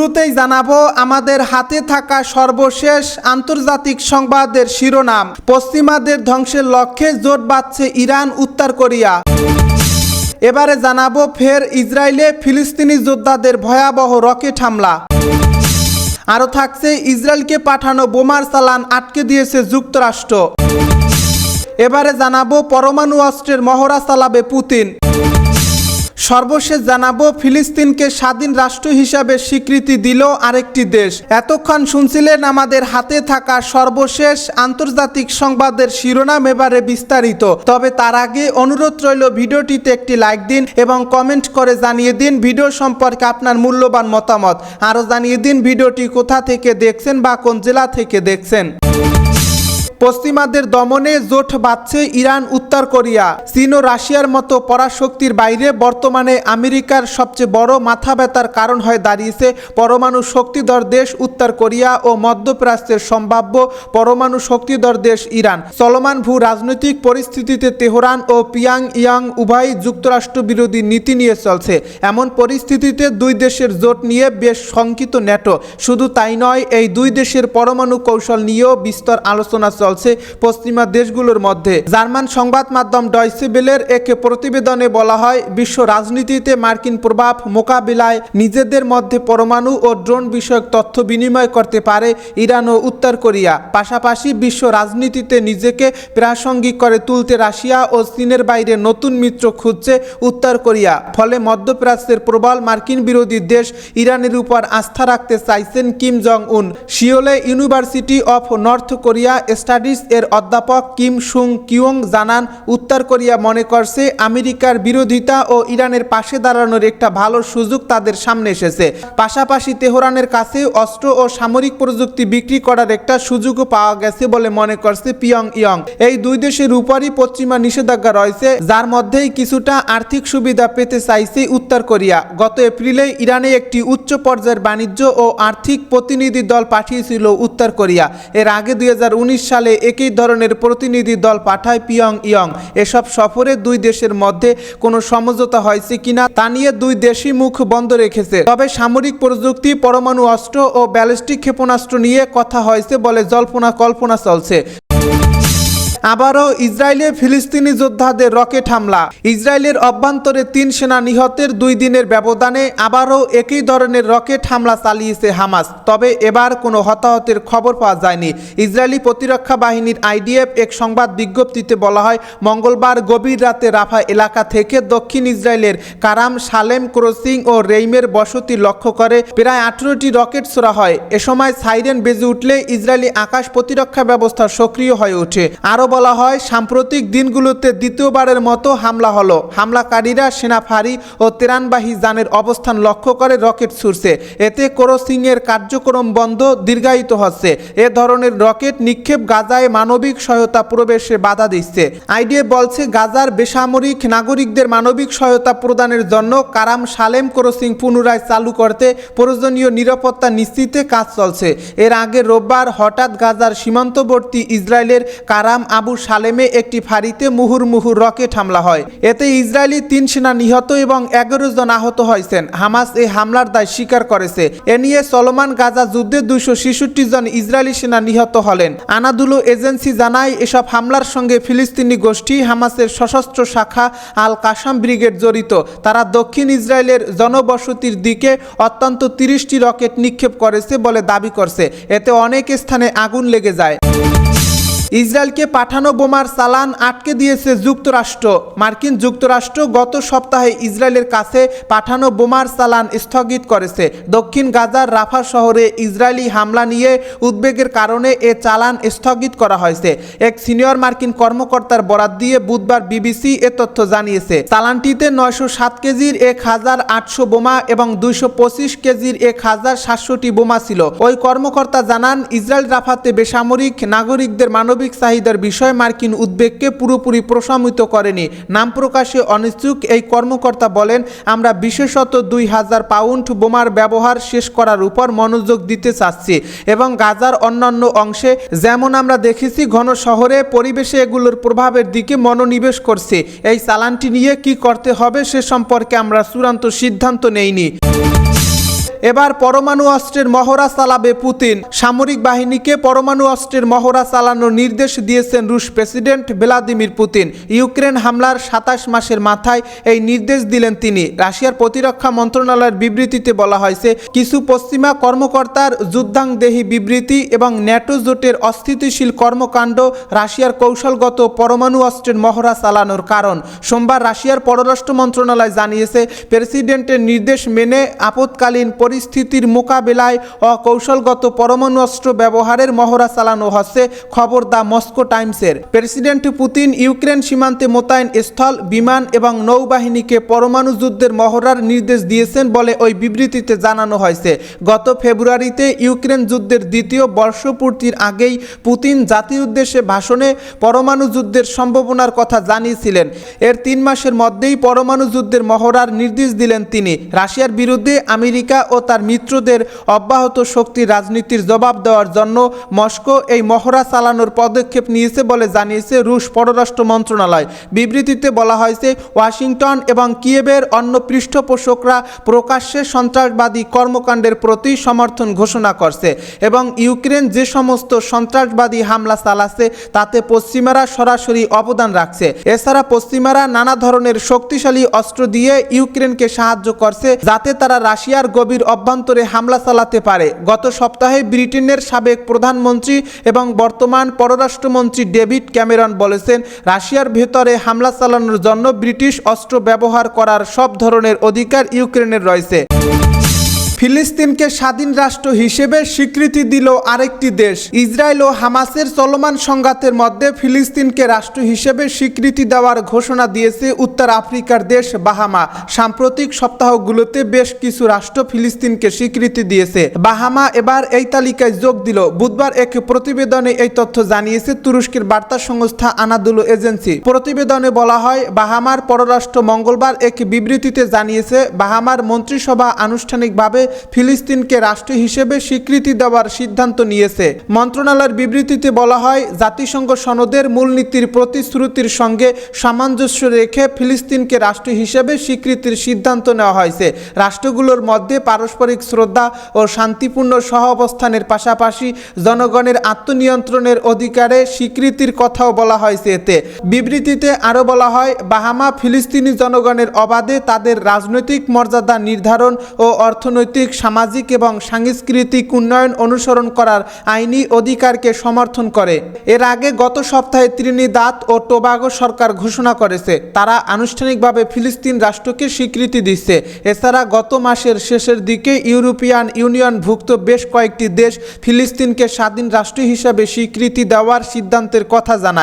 শুরুতেই জানাব, আমাদের হাতে থাকা সর্বশেষ আন্তর্জাতিক সংবাদের শিরোনাম। পশ্চিমাদের ধ্বংসের লক্ষ্যে জোট বাঁধছে ইরান, উত্তর কোরিয়া। এবারে জানাব, ফের ইসরায়েলে ফিলিস্তিনি যোদ্ধাদের ভয়াবহ রকেট হামলা। আরও থাকছে, ইসরায়েলকে পাঠানো বোমার চালান আটকে দিয়েছে যুক্তরাষ্ট্র। এবারে জানাব, পরমাণু অস্ত্রের মহড়া চালাবে পুতিন। সর্বশেষ জানাব, ফিলিস্তিনকে স্বাধীন রাষ্ট্র হিসাবে স্বীকৃতি দিল আরেকটি দেশ। এতক্ষণ শুনছিলেন আমাদের হাতে থাকা সর্বশেষ আন্তর্জাতিক সংবাদের শিরোনাম এবারে বিস্তারিত। তবে তার আগে অনুরোধ রইল ভিডিওটিতে একটি লাইক দিন এবং কমেন্ট করে জানিয়ে দিন ভিডিও সম্পর্কে আপনার মূল্যবান মতামত। আরও জানিয়ে দিন ভিডিওটি কোথা থেকে দেখছেন বা কোন জেলা থেকে দেখছেন। পশ্চিমাদের দমনে জোট বাঁধছে ইরান উত্তর কোরিয়া। চীন ও রাশিয়ার মতো পরাশক্তির বাইরে বর্তমানে আমেরিকার সবচেয়ে বড় মাথা ব্যথার কারণ হয়ে দাঁড়িয়েছে পরমাণু শক্তিধর দেশ উত্তর কোরিয়া ও মধ্যপ্রাচ্যের সম্ভাব্য পরমাণু শক্তিধর দেশ ইরান। চলমান ভূ রাজনৈতিক পরিস্থিতিতে তেহরান ও পিয়াং ইয়াং উভয় যুক্তরাষ্ট্র বিরোধী নীতি নিয়ে চলছে। এমন পরিস্থিতিতে দুই দেশের জোট নিয়ে বেশ শঙ্কিত ন্যাটো। শুধু তাই নয়, এই দুই দেশের পরমাণু কৌশল নিয়েও বিস্তর আলোচনা চলছে। পশ্চিমা দেশগুলোর মধ্যে। জার্মান সংবাদ মাধ্যম ডয়সে বেলের এক প্রতিবেদনে বলা হয়, বিশ্ব রাজনীতিতে মার্কিন প্রভাব মোকাবিলায় নিজেদের মধ্যে পরমাণু ও ড্রোন বিষয়ক তথ্য বিনিময় করতে পারে ইরান ও উত্তর কোরিয়া। পাশাপাশি বিশ্ব রাজনীতিতে নিজেকে প্রাসঙ্গিক করে তুলতে রাশিয়া ও চীনের বাইরে নতুন মিত্র খুঁজছে উত্তর কোরিয়া। ফলে মধ্যপ্রাচ্যের প্রবল মার্কিন বিরোধী দেশ ইরানের উপর আস্থা রাখতে চাইছেন Kim Jong Un শিওলে university of North Korea studies এর অধ্যাপক কিম সুং কিউং জানান, উত্তর কোরিয়া মনে করছে আমেরিকার বিরোধিতা ও ইরানের পাশে দাঁড়ানোর একটা ভালো সুযোগ তাদের সামনে এসেছে। পাশাপাশি তেহরানের কাছে অস্ত্র ও সামরিক প্রযুক্তি বিক্রি করার একটা সুযোগও পাওয়া গেছে বলে মনে করছে পিয়ং ইয়ং। এই দুই দেশের উপরই পশ্চিমা নিষেধাজ্ঞা রয়েছে, যার মধ্যেই কিছুটা আর্থিক সুবিধা পেতে চাইছে উত্তর কোরিয়া। গত এপ্রিলে ইরানে একটি উচ্চ পর্যায়ের বাণিজ্য ও আর্থিক প্রতিনিধি দল পাঠিয়েছিল উত্তর কোরিয়া। এর আগে দুই হাজার উনিশ সালে একই ধরনের প্রতিনিধি দল পাঠায় পিয়ং ইয়ং। এসব সফরে দুই দেশের মধ্যে কোনো সমঝোতা হয়েছে কিনা তা নিয়ে দুই দেশই মুখ বন্ধ রেখেছে। তবে সামরিক প্রযুক্তি, পরমাণু অস্ত্র ও ব্যালিস্টিক ক্ষেপণাস্ত্র নিয়ে কথা হয়েছে বলে জল্পনা কল্পনা চলছে। আবারও ইসরায়েলে ফিলিস্তিনি যোদ্ধাদের রকেট হামলা। ইসরায়েলের অভ্যন্তরে তিন সেনা নিহতের দুই দিনের ব্যবধানে আবারও একই ধরনের রকেট হামলা চালিয়েছে হামাস। তবে এবার কোনো হতাহতের খবর পাওয়া যায়নি। ইসরায়েলি প্রতিরক্ষা বাহিনীর আইডিএফ এক সংবাদ বিজ্ঞপ্তিতে বলা হয়, মঙ্গলবার গভীর রাতে রাফা এলাকা থেকে দক্ষিণ ইসরায়েলের কারাম সালেম ক্রসিং ও রেইমের বসতি লক্ষ্য করে প্রায় আঠেরোটি রকেট ছোড়া হয়। এ সময় সাইরেন বেজে উঠলে ইসরায়েলি আকাশ প্রতিরক্ষা ব্যবস্থা সক্রিয় হয়ে ওঠে। আরও বলা হয়, সাম্প্রতিক দিনগুলোতে দ্বিতীয়বারের মতো হামলা হলো। হামলাকারীরা সেনা ফাঁড়ি ও তেরানবাহী যানের অবস্থান লক্ষ্য করে রকেট ছুড়ছে। এতে ক্রসিংয়ের কার্যক্রম বন্ধ, দীর্ঘায়িত হচ্ছে। এ ধরনের রকেট নিক্ষেপ গাজায় মানবিক সহায়তা প্রবেশে বাধা দিচ্ছে। আইডিএ বলছে, গাজার বেসামরিক নাগরিকদের মানবিক সহায়তা প্রদানের জন্য কারাম সালেম ক্রসিং পুনরায় চালু করতে প্রয়োজনীয় নিরাপত্তা নিশ্চিতে কাজ চলছে। এর আগে রোববার হঠাৎ গাজার সীমান্তবর্তী ইসরায়েলের কারাম আবু সালেমে একটি ফাঁড়িতে মুহুর্মুহু রকেট হামলা হয়। এতে ইসরায়েলি তিন সেনা নিহত এবং এগারো জন আহত হয়েছেন। হামাস এই হামলার দায় স্বীকার করেছে। এ নিয়ে চলমান গাজা যুদ্ধে দুইশো ছেষট্টি জন ইসরায়েলি সেনা নিহত হলেন। আনাদুলো এজেন্সি জানায়, এসব হামলার সঙ্গে ফিলিস্তিনি গোষ্ঠী হামাসের সশস্ত্র শাখা আল কাসাম ব্রিগেড জড়িত। তারা দক্ষিণ ইসরায়েলের জনবসতির দিকে অত্যন্ত তিরিশটি রকেট নিক্ষেপ করেছে বলে দাবি করছে। এতে অনেক স্থানে আগুন লেগে যায়। ইসরায়েলকে পাঠানো বোমার চালান আটকে দিয়েছে যুক্তরাষ্ট্র। মার্কিন যুক্তরাষ্ট্র গত সপ্তাহে ইসরায়েলের কাছে পাঠানো বোমার চালান স্থগিত করেছে। দক্ষিণ গাজার রাফা শহরে ইসরায়েলি হামলা নিয়ে উদ্বেগের কারণে এ চালান স্থগিত করা হয়েছে। এক সিনিয়র মার্কিন কর্মকর্তার বরাত দিয়ে বুধবার বিবিসি এ তথ্য জানিয়েছে। চালানটিতে নয়শো সাত কেজির এক হাজার আটশো বোমা এবং দুইশো পঁচিশ কেজির এক হাজার সাতশোটি বোমা ছিল। ওই কর্মকর্তা জানান, ইসরায়েল রাফাতে বেসামরিক নাগরিকদের মানবিক চাহিদার বিষয়ে মার্কিন উদ্বেগকে পুরোপুরি প্রশমিত করেনি। নাম প্রকাশে অনিচ্ছুক এই কর্মকর্তা বলেন, আমরা বিশেষত দুই হাজার পাউন্ড বোমার ব্যবহার শেষ করার উপর মনোযোগ দিতে চাচ্ছি এবং গাজার অন্যান্য অংশে যেমন আমরা দেখেছি ঘন শহরে পরিবেশে এগুলোর প্রভাবের দিকে মনোনিবেশ করছে। এই চালানটি নিয়ে কি করতে হবে সে সম্পর্কে আমরা চূড়ান্ত সিদ্ধান্ত নেইনি। এবার পরমাণু অস্ত্রের মহড়া চালাবে পুতিন। সামরিক বাহিনীকে পরমাণু অস্ত্রের মহড়া চালানোর নির্দেশ দিয়েছেন রুশ প্রেসিডেন্ট ভ্লাদিমির পুতিন। ইউক্রেন হামলার সাতাশ মাসের মাথায় এই নির্দেশ দিলেন তিনি। রাশিয়ার প্রতিরক্ষা মন্ত্রণালয়ের বিবৃতিতে বলা হয়েছে, কিছু পশ্চিমা কর্মকর্তার যুদ্ধাংদেহী বিবৃতি এবং ন্যাটো জোটের অস্থিতিশীল কর্মকাণ্ড রাশিয়ার কৌশলগত পরমাণু অস্ত্রের মহড়া চালানোর কারণ। সোমবার রাশিয়ার পররাষ্ট্র মন্ত্রণালয় জানিয়েছে, প্রেসিডেন্টের নির্দেশ মেনে আপৎকালীন পরিস্থিতির মোকাবেলায় অকৌশলগত পরমাণু অস্ত্র ব্যবহারের মহড়া চালানো হচ্ছে, খবর দ্য মস্কো টাইমসের। প্রেসিডেন্ট পুতিন ইউক্রেন সীমান্তে মোতায়েন স্থল, বিমান এবং নৌবাহিনীকে পরমাণু যুদ্ধের মহড়ার নির্দেশ দিয়েছেন বলে ওই বিবৃতিতে জানানো হয়েছে। গত ফেব্রুয়ারিতে ইউক্রেন যুদ্ধের দ্বিতীয় বর্ষপূর্তির আগেই পুতিন জাতির উদ্দেশ্যে ভাষণে পরমাণু যুদ্ধের সম্ভাবনার কথা জানিয়েছিলেন। এর তিন মাসের মধ্যেই পরমাণু যুদ্ধের মহড়ার নির্দেশ দিলেন তিনি। রাশিয়ার বিরুদ্ধে আমেরিকা ও তার মিত্রদের অব্যাহত শক্তি রাজনীতির জবাব দেওয়ার জন্য মস্কো এই মহড়া চালানোর পদক্ষেপ নিয়েছে বলে জানিয়েছে রুশ পররাষ্ট্র মন্ত্রণালয়। বিবৃতিতে বলা হয়েছে, ওয়াশিংটন এবং কিয়েবের অন্য পৃষ্ঠপোষকরা প্রকাশ্যে সন্ত্রাসবাদী কর্মকাণ্ডের প্রতি সমর্থন ঘোষণা করছে এবং ইউক্রেন যে সমস্ত সন্ত্রাসবাদী হামলা চালাচ্ছে, তাতে পশ্চিমারা সরাসরি অবদান রাখছে। এছাড়া পশ্চিমারা নানা ধরনের শক্তিশালী অস্ত্র দিয়ে ইউক্রেনকে সাহায্য করছে, যাতে তারা রাশিয়ার গভীর অভ্যন্তরে হামলা চালাতে পারে। গত সপ্তাহে ব্রিটেনের সাবেক প্রধানমন্ত্রী এবং বর্তমান পররাষ্ট্রমন্ত্রী ডেভিড ক্যামেরন বলেছেন, রাশিয়ার ভেতরে হামলা চালানোর জন্য ব্রিটিশ অস্ত্র ব্যবহার করার সব ধরনের অধিকার ইউক্রেনের রয়েছে। ফিলিস্তিনকে স্বাধীন রাষ্ট্র হিসেবে স্বীকৃতি দিল আরেকটি দেশ, ইসরায়েল ও হামাসের চলমান সংঘাতের মধ্যে ফিলিস্তিনকে রাষ্ট্র হিসেবে স্বীকৃতি দেওয়ার ঘোষণা দিয়েছে উত্তর আফ্রিকার দেশ বাহামা। সাম্প্রতিক সপ্তাহগুলোতে বেশ কিছু রাষ্ট্র ফিলিস্তিনকে স্বীকৃতি দিয়েছে। বাহামা এবার এই তালিকায় যোগ দিল। বুধবার এক প্রতিবেদনে এই তথ্য জানিয়েছে তুরস্কের বার্তা সংস্থা আনাদুলু এজেন্সি। প্রতিবেদনে বলা হয়, বাহামার পররাষ্ট্র মঙ্গলবার এক বিবৃতিতে জানিয়েছে, বাহামার মন্ত্রিসভা আনুষ্ঠানিকভাবে ফিলিস্তিনকে রাষ্ট্র হিসেবে স্বীকৃতি দেওয়ার সিদ্ধান্ত নিয়েছে। মন্ত্রণালয়ের বিবৃতিতে বলা হয়, জাতিসংঘ সনদের মূলনীতির প্রতিশ্রুতির সঙ্গে সামঞ্জস্য রেখে ফিলিস্তিনকে রাষ্ট্র হিসেবে স্বীকৃতির সিদ্ধান্ত নেওয়া হয়েছে। রাষ্ট্রগুলোর মধ্যে পারস্পরিক শ্রদ্ধা ও শান্তিপূর্ণ সহ অবস্থানের পাশাপাশি জনগণের আত্মনিয়ন্ত্রণের অধিকারে স্বীকৃতির কথাও বলা হয়েছে এতে। বিবৃতিতে আরও বলা হয়, বাহামা ফিলিস্তিনি জনগণের অবাধে তাদের রাজনৈতিক মর্যাদা নির্ধারণ ও অর্থনৈতিক সামাজিক এবং সাংস্কৃতিক উন্নয়ন অনুসরণ করার আইনি অধিকারকে সমর্থন করে। এর আগে গত সপ্তাহে ত্রিনিদাদ ও টোবাগো সরকার ঘোষণা করেছে। তারা আনুষ্ঠানিকভাবে ফিলিস্তিন রাষ্ট্রকে স্বীকৃতি দিচ্ছে। এছাড়া গত মাসের শেষের দিকে ইউরোপিয়ান ইউনিয়নভুক্ত বেশ কয়েকটি দেশ ফিলিস্তিনকে স্বাধীন রাষ্ট্র হিসাবে স্বীকৃতি দেওয়ার সিদ্ধান্তের কথা জানায়।